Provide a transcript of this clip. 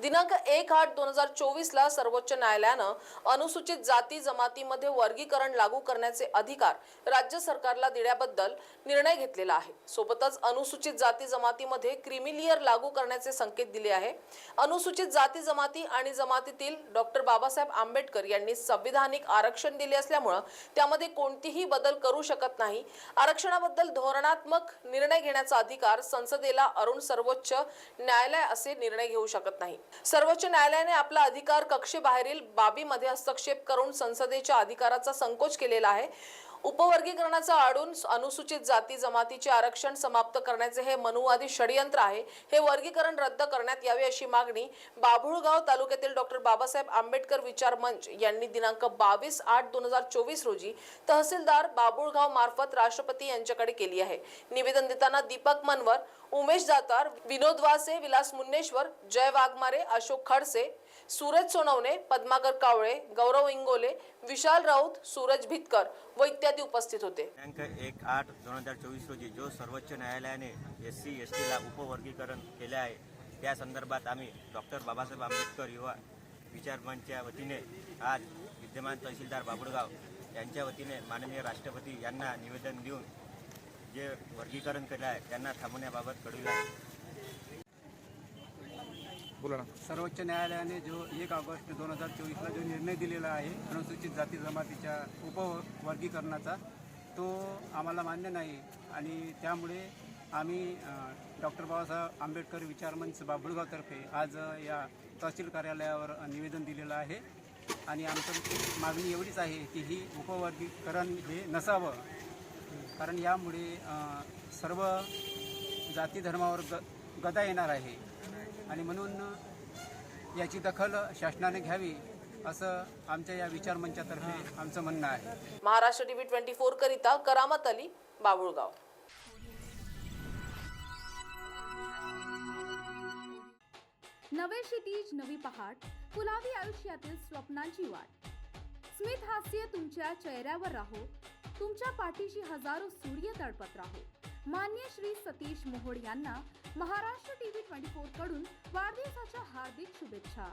दिनांक एक आठ दोन हजार चोवीसला सर्वोच्च न्यायालयानं अनुसूचित जाती जमातीमध्ये वर्गीकरण लागू करण्याचे अधिकार राज्य सरकारला देण्याबद्दल निर्णय घेतलेला आहे. सोबतच अनुसूचित जाती जमातीमध्ये क्रिमिलियर लागू करण्याचे संकेत दिले आहे. अनुसूचित जाती जमाती आणि जमातीतील डॉक्टर बाबासाहेब आंबेडकर यांनी संविधानिक आरक्षण दिले असल्यामुळं त्यामध्ये कोणतीही बदल करू शकत नाही. आरक्षणाबद्दल धोरणात्मक निर्णय घेण्याचा अधिकार संसदेला अरुण सर्वोच्च न्यायालय असे निर्णय घेऊ शकत नाही. सर्वोच्च न्यायालयाने आपला अधिकार कक्षेबाहेरील बाबीमध्ये हस्तक्षेप करून संसदेच्या अधिकाराचा संकोच केलेला आहे. उपवर्गीकरणाचा आडून अनुसूचित जाती जमातीचे आरक्षण समाप्त करण्याचे हे मनुवादी षडयंत्र आहे. हे वर्गीकरण रद्द करण्यात यावे अशी मागणी बाभुळगाव तालुक्यातील डॉक्टर बाबासाहेब आंबेडकर विचार मंच यांनी दिनांक बावीस आठ दोन हजार चोवीस रोजी तहसीलदार बाबुळगाव मार्फत राष्ट्रपती यांच्याकडे केली आहे. निवेदन देताना दीपक मनवर उमेश दातार विनोद वासे विलास मुन्नेश्वर जय वाघमारे अशोक खडसे सूरज सोनवणे पद्माकर कावळे गौरव इंगोले विशाल राऊत सूरज भितकर व इत्यादी उपस्थित होते. दिनांक एक आठ दोन हजार चोवीस रोजी जो सर्वोच्च न्यायालयाने एस सी एस टीला उपवर्गीकरण केले आहे त्या संदर्भात आम्ही डॉक्टर बाबासाहेब आंबेडकर युवा विचार मंचच्या वतीने आज विद्यमान तहसीलदार बाबुळगाव यांच्या वतीने माननीय राष्ट्रपती यांना निवेदन देऊन जे वर्गीकरण केलं आहे त्यांना थांबवण्याबाबत कळविलं आहे. बोला ना. सर्वोच्च न्यायालयाने जो एक ऑगस्ट दोन हजार चोवीसला जो निर्णय दिलेला आहे अनुसूचित जाती जमातीच्या उपवर्गीकरणाचा तो आम्हाला मान्य नाही. आणि त्यामुळे आम्ही डॉक्टर बाबासाहेब आंबेडकर विचारमंच बाबुळगावतर्फे आज या तहसील कार्यालयावर निवेदन दिलेलं आहे. आणि आमचं मागणी एवढीच आहे की ही उपवर्गीकरण हे नसावं. कारण यामुळे सर्व जाती धर्मावर ग गदा येणार आहे. आणि म्हणून याची दखल शासनाने घ्यावी असं आमच्या या विचारमंचातर्फे आमचं म्हणणं आहे. महाराष्ट्र टीव्ही ट्वेंटी फोर करिता करामत अली बाबुळगाव. नवे क्षितिज नवी पहाट फुलावी आयुष्यातील स्वप्नांची वाट. स्मित हास्य तुमच्या चेहऱ्यावर राहो. तुमच्या पाठीशी हजारो सूर्य तळपत राहो. मान्य श्री सतीश मोहोड यांना महाराष्ट्र टीव्ही ट्वेंटी फोरकडून वाढदिवसाच्या हार्दिक शुभेच्छा.